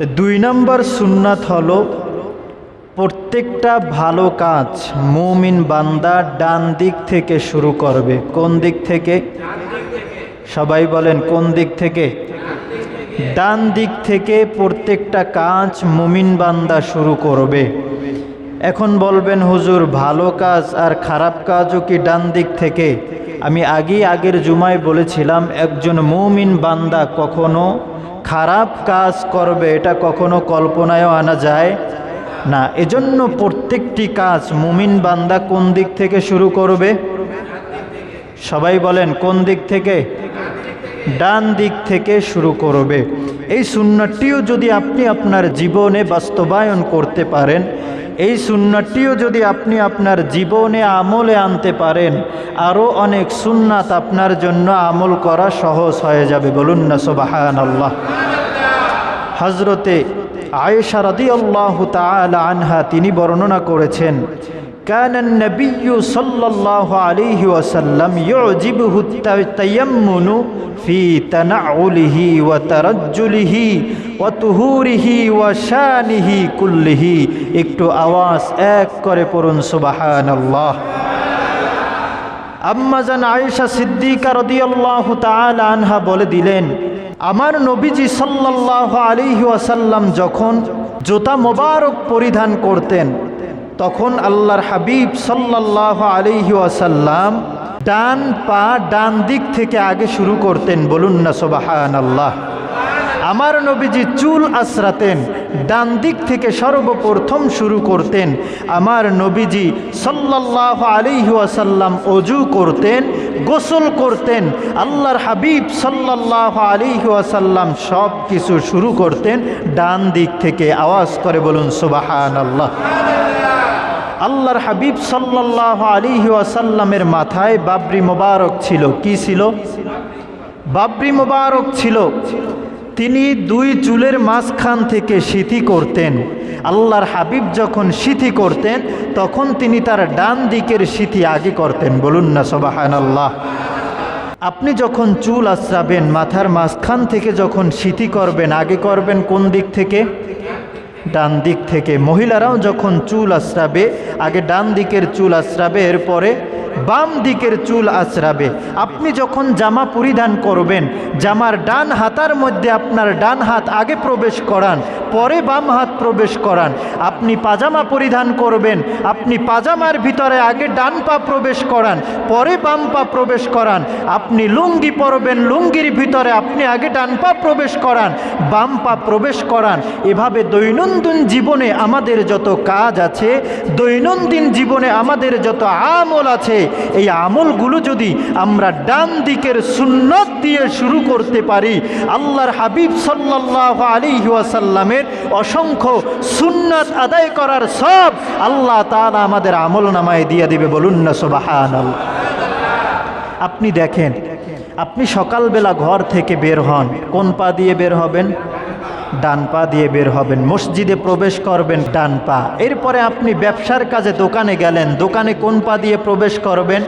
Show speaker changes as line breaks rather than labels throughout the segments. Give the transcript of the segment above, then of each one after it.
দুই নম্বর সুন্নাত হলো প্রত্যেকটা ভালো কাজ মুমিন বান্দা ডান দিক থেকে শুরু করবে। কোন দিক থেকে? সবাই বলেন, কোন দিক থেকে? ডান দিক থেকে প্রত্যেকটা কাজ মুমিন বান্দা শুরু করবে। এখন বলবেন, হুজুর, ভালো কাজ আর খারাপ কাজও কি ডান দিক থেকে? আমি আগেই আগের জুমায় বলেছিলাম, একজন মুমিন বান্দা কখনো খারাপ কাজ করবে, এটা কখনো কল্পনায়ও আনা যায় না। এজন্য প্রত্যেকটি কাজ মুমিন বান্দা কোন দিক থেকে শুরু করবে? সবাই বলেন, কোন দিক থেকে? ডান দিক থেকে শুরু করবে। এই সুন্নাটিও যদি আপনি আপনার জীবনে বাস্তবায়ন করতে পারেন এই সুন্নাটিও যদি আপনি আপনার জীবনে আমলে আনতে পারেন, আরও অনেক সুন্নাত আপনার জন্য আমল করা সহজ হয়ে যাবে। বলুন না সোবাহান আল্লাহ হজরতে আয়েশা রদি আল্লাহ আনহা, তিনি বর্ণনা করেছেন كان النبي صلى الله عليه وسلم يعجبه التيمن في تنعله وترجله وطهوره وشانه كله একটু আওয়াজ এক করে পড়ুন সুবহানাল্লাহ আম্মাজান আয়েশা সিদ্দিকা রদিয়াল্লাহু তাআলা আনহা বলে দিলেন আমার নবীজি সাল্লাল্লাহু আলাইহি ওয়াসাল্লাম যখন জুতা মোবারক পরিধান করতেন তখন আল্লাহর হাবিব সাল্লাল্লাহু আলাইহি ওয়াসাল্লাম ডান পা ডান দিক থেকে আগে শুরু করতেন, বলুন না সোবাহান সুবহানাল্লাহ। আমার নবীজি চুল আশ্রাতেন ডান দিক থেকে সর্বপ্রথম শুরু করতেন, আমার নবীজি সাল্লাহ আলিহু আসাল্লাম অজু করতেন, গোসল করতেন, আল্লাহর হাবিব সাল্লাহ আলিহু আসাল্লাম সব কিছু শুরু করতেন, ডান দিক থেকে আওয়াজ করে বলুন সুবাহান আল্লাহ আল্লাহর হাবিব সাল্লাহ আলী আসাল্লামের মাথায় বাবরি মোবারক ছিল। কি ছিল? বাবরি মোবারক ছিল। তিনি দুই চুলের মাঝখান থেকে সিথি করতেন। আল্লাহর হাবিব যখন সিথি করতেন, তখন তিনি তার ডান দিকের সিথি আগে করতেন। বলুন না সবাহান আল্লাহ আপনি যখন চুল আশ্রাবেন মাথার মাঝখান থেকে যখন সিথি করবেন, আগে করবেন কোন দিক থেকে? ডান দিক থেকে। মহিলারাও যখন চুল আশ্রাবে আগে ডান দিকের চুল আশ্রাবে এরপরে বাম দিকের চুল আশ্রাবে আপনি যখন জামা পরিধান করবেন, জামার ডান হাতার মধ্যে আপনার ডান হাত আগে প্রবেশ করান, পরে বাম হাত প্রবেশ করান। আপনি পাজামা পরিধান করবেন, আপনি পাজামার ভিতরে আগে ডান পা প্রবেশ করান, পরে বাম পা প্রবেশ করান। আপনি লুঙ্গি পরবেন, লুঙ্গির ভিতরে আপনি আগে ডান পা প্রবেশ করান, বাম পা প্রবেশ করান। এভাবে দৈনন্দিন জীবনে আমাদের যত কাজ আছে, দৈনন্দিন জীবনে আমাদের যত আমল আছে এই আমলগুলো যদি আমরা ডান দিকের সুন্নত দিয়ে শুরু করতে পারি, আল্লাহর হাবিব সাল্লাহ আলী ওয়াসাল্লামের অসংখ্য সুন্নাত আদায় করার সব আল্লাহ তালা আমাদের আমল নামায় দিয়ে দিবে বলুন না সোবাহান আপনি দেখেন, আপনি সকালবেলা ঘর থেকে বের হন, কোন পা দিয়ে বের হবেন? ডান পা দিয়ে বের হবেন, মসজিদে প্রবেশ করবেন ডান পা। এরপরে আপনি ব্যবসার কাজে দোকানে গেলেন, দোকানে কোন পা দিয়ে প্রবেশ করবেন?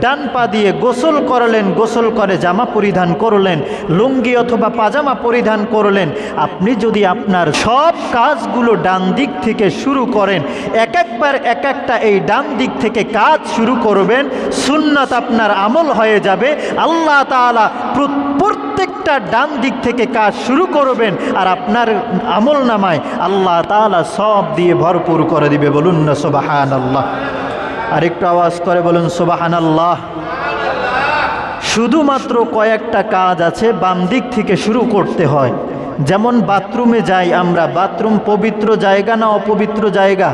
ডান পা দিয়ে গোসল করলেন, গোসল করে জামা পরিধান করলেন, লুঙ্গি অথবা পাজামা পরিধান করলেন। আপনি যদি আপনার সব কাজগুলো ডান দিক থেকে শুরু করেন এক একবার এক একটা এই ডান দিক থেকে কাজ শুরু করবেন, সুন্নাত আপনার আমল হয়ে যাবে। আল্লাহ তালা প্রত্যেকটা ডান দিক থেকে কাজ শুরু করবেন আর আপনার আমল নামায় আল্লাহ তালা সব দিয়ে ভরপুর করে দিবে। বলুন না সোবাহান আল্লাহ আরেকটু আওয়াজ করে বলুন সোবাহান আল্লাহ শুধুমাত্র কয়েকটা কাজ আছে, বাম দিক থেকে শুরু করতে হয়। যেমন বাথরুমে যাই আমরা, বাথরুম পবিত্র জায়গা না অপবিত্র জায়গা?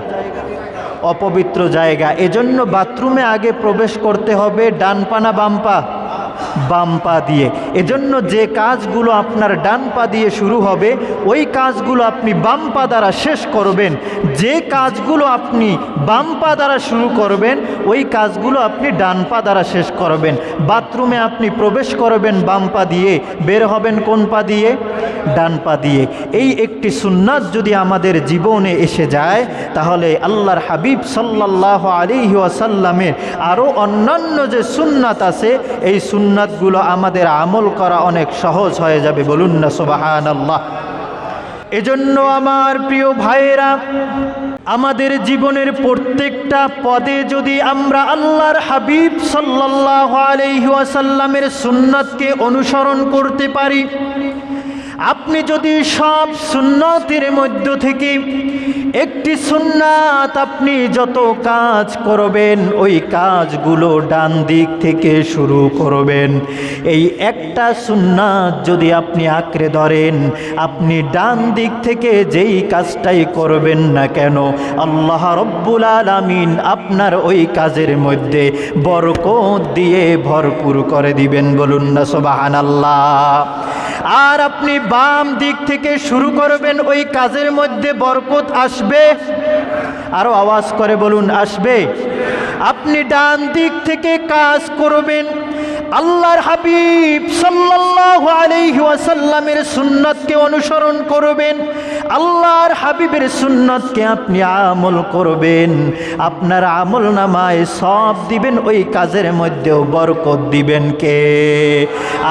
অপবিত্র জায়গা। এজন্য বাথরুমে আগে প্রবেশ করতে হবে, ডান পানা বাম পা। বাম পা দিয়ে। এজন্য যে কাজগুলো আপনার ডান পা দিয়ে শুরু হবে, ওই কাজগুলো আপনি বাম পা দ্বারা শেষ করবেন। যে কাজগুলো আপনি বাম পা দ্বারা শুরু করবেন, ওই কাজগুলো আপনি ডান পা দ্বারা শেষ করবেন। বাথরুমে আপনি প্রবেশ করবেন বাম পা দিয়ে। বের হবেন কোন পা দিয়ে? ডান পা দিয়ে। এই একটি সুন্নাত যদি আমাদের জীবনে এসে যায়, তাহলে আল্লাহর হাবিব সাল্লাহ আলী ওয়াসাল্লামের আরও অন্যান্য যে সুন্নাত আছে, এই সুন্নাতগুলো আমাদের আমল করা অনেক সহজ হয়ে যাবে। বলুন না সোবাহান আল্লাহ এজন্য আমার প্রিয় ভাইয়েরা, আমাদের জীবনের প্রত্যেকটা পদে যদি আমরা আল্লাহর হাবিব সাল্লাহ আলহিহাসাল্লামের সুন্নাতকে অনুসরণ করতে পারি আপনি যদি সব সুন্নতের মধ্য থেকে একটি সুন্নাত আপনি যত কাজ করবেন, ওই কাজগুলো ডান দিক থেকে শুরু করবেন। এই একটা সুন্নাত যদি আপনি আঁকড়ে ধরেন, আপনি ডান দিক থেকে যেই কাজটাই করবেন না কেন, আল্লাহ রব্বুল আলামিন আপনার ওই কাজের মধ্যে বরকত দিয়ে ভরপুর করে দিবেন বলুন না সোবাহান আল্লাহ আর আপনি বাম দিক থেকে শুরু করবেন, ওই কাজের মধ্যে বরকত আসবে। আরও আওয়াজ করে বলুন, আসবে। আপনি ডান দিক থেকে কাজ করবেন, আল্লাহর হাবিব সাল্লাল্লাহু আলাইহি ওয়াসাল্লামের সুন্নাতকে অনুসরণ করবেন আল্লাহর হাবিবের সুন্নাতকে আপনি আমল করবেন। আপনার আমল নামায় সব দিবেন, ওই কাজের মধ্যেও বরকত দিবেন কে?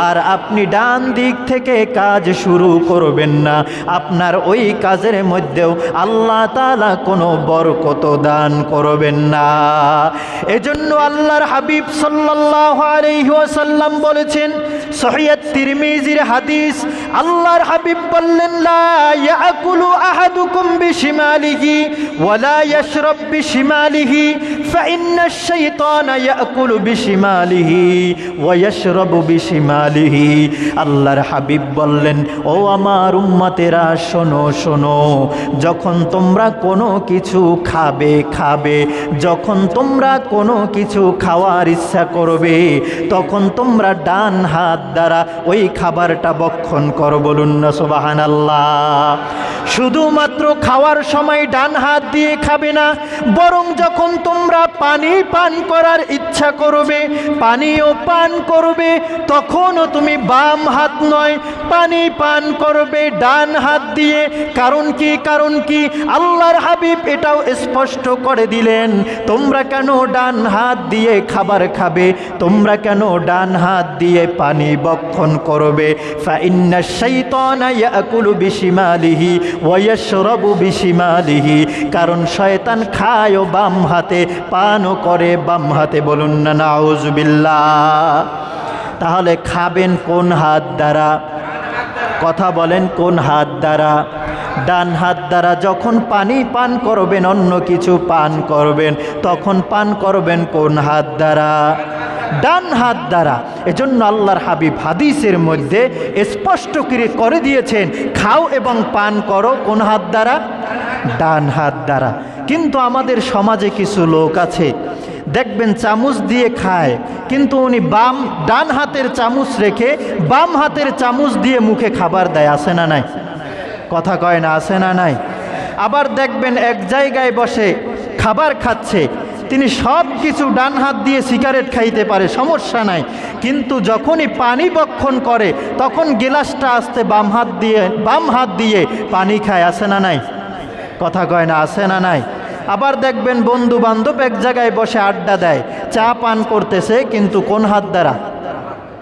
আর আপনি ডান দিক থেকে কাজ শুরু করবেন না। আপনার ওই কাজের মধ্যেও আল্লাহ তালা কোনো বরকত দান করবেন না। এজন্য আল্লাহর হাবিব ওয়াসাল্লাম বলেছেন সহিয়াত তিরমিজির হাদিস, আল্লাহর হাবিব বললেন, লা আহাদুকুম বিশিমালিহি ওয়ালা ইয়াশরাব বিশিমালিহি ফাইন্না আশ-শাইতানা ইয়াকুলু বিশিমালিহি ওয়া ইয়াশরাবু বিশিমালিহি। আল্লাহর হাবিব বললেন, ও আমার উম্মতেরা, শোনো শোনো, যখন তোমরা কোনো কিছু খাবে খাবে, যখন তোমরা কোনো কিছু খাওয়ার ইচ্ছা করবে, তখন তোমরা ডান হাত দ্বারা ওই খাবারটা বক্ষণ কর বলুন না সোবাহান আল্লাহ শুধুমাত্র খাওয়ার সময় ডান হাত দিয়ে খাবে না, বরং যখন তোমরা পানি পান করার ইচ্ছা করবে, পানিও পান করবে, তখনও তুমি বাম হাত নয়, পানি পান করবে ডান হাত দিয়ে। কারণ কি কারণ কি, আল্লাহর হাবিব এটাও স্পষ্ট করে দিলেন, তোমরা কেন ডান হাত দিয়ে খাবার খাবে, তোমরা কেন ডান হাত দিয়ে পানি বক্ষণ করবে? ফাইন্না শাইতানা ইয়াকুলু বিশিমালিহি ওয়া ইয়াশরাবু বিশিমালিহি, কারণ শয়তান খায় ও বাম হাতে, পানও করে বাম হাতে বলুন না নাউজুবিল্লাহ তাহলে খাবেন কোন হাত দ্বারা? কথা বলেন কোন হাত দ্বারা? ডান হাত দ্বারা যখন পানি পান করবেন, অন্য কিছু পান করবেন, তখন পান করবেন কোন হাত দ্বারা? ডান হাত দ্বারা। এজন্য আল্লাহর হাবিব হাদিসের মধ্যে স্পষ্ট করে করে দিয়েছেন, খাও এবং পান করো কোন হাত দ্বারা? ডান হাত দ্বারা। কিন্তু আমাদের সমাজে কিছু লোক আছে, দেখবেন চামচ দিয়ে খায়, কিন্তু উনি বাম, ডান হাতের চামচ রেখে বাম হাতের চামচ দিয়ে মুখে খাবার দেয় আসে না নাই? কথা কয় না আসে না নাই? আবার দেখবেন এক জায়গায় বসে খাবার খাচ্ছে তিনি সব কিছু ডান হাত দিয়ে সিগারেট খাইতে পারে, সমস্যা নাই। কিন্তু যখনই পানি বক্ষণ করে, তখন গেলাসটা আসতে বাম হাত দিয়ে, বাম হাত দিয়ে পানি খায় আসে না নাই? কথা কয় না আসে না নাই? আবার দেখবেন বন্ধু বান্ধব এক জায়গায় বসে আড্ডা দেয়, চা পান করতেছে, কিন্তু কোন হাত দ্বারা?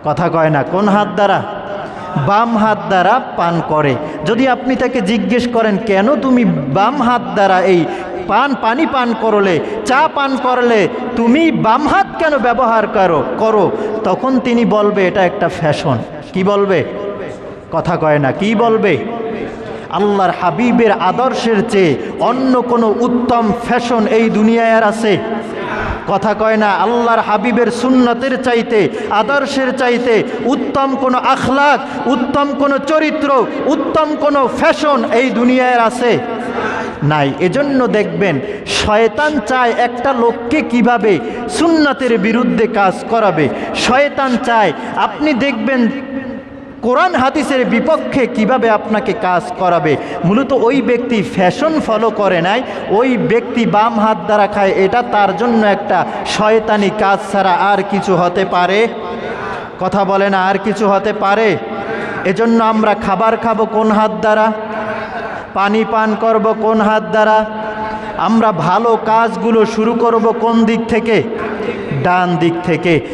কথা কয় না, কোন হাত দ্বারা? বাম হাত দ্বারা পান করে। যদি আপনি তাকে জিজ্ঞেস করেন, কেন তুমি বাম হাত দ্বারা এই পান, পানি পান করলে, চা পান করলে তুমি বাম হাত কেন ব্যবহার করো করো? তখন তিনি বলবে, এটা একটা ফ্যাশন কি বলবে? কথা কয় না, কি বলবে? আল্লাহর হাবিবের আদর্শের চেয়ে অন্য কোনো উত্তম ফ্যাশন এই দুনিয়ায় আর আছে? কথা কয় না, আল্লাহর হাবিবের সুন্নতের চাইতে, আদর্শের চাইতে উত্তম কোনো আখলাক, উত্তম কোনো চরিত্র, উত্তম কোনো ফ্যাশন এই দুনিয়ায় আছে? নাই। এজন্য দেখবেন, শয়তান চায় একটা লোককে কীভাবে সুন্নাতের বিরুদ্ধে কাজ করাবে। শয়তান চায়, আপনি দেখবেন, কোরআন হাদিসের বিপক্ষে কীভাবে আপনাকে কাজ করাবে। মূলত ওই ব্যক্তি ফ্যাশন ফলো করে নাই, ওই ব্যক্তি বাম হাত দ্বারা খায়, এটা তার জন্য একটা শয়তানি কাজ ছাড়া আর কিছু হতে পারে? কথা বলে না, আর কিছু হতে পারে? এজন্য আমরা খাবার খাব কোন হাত দ্বারা? পানি পান করব কোন হাত দ্বারা? আমরা ভালো কাজগুলো শুরু করব কোন দিক থেকে? ডান দিক থেকে।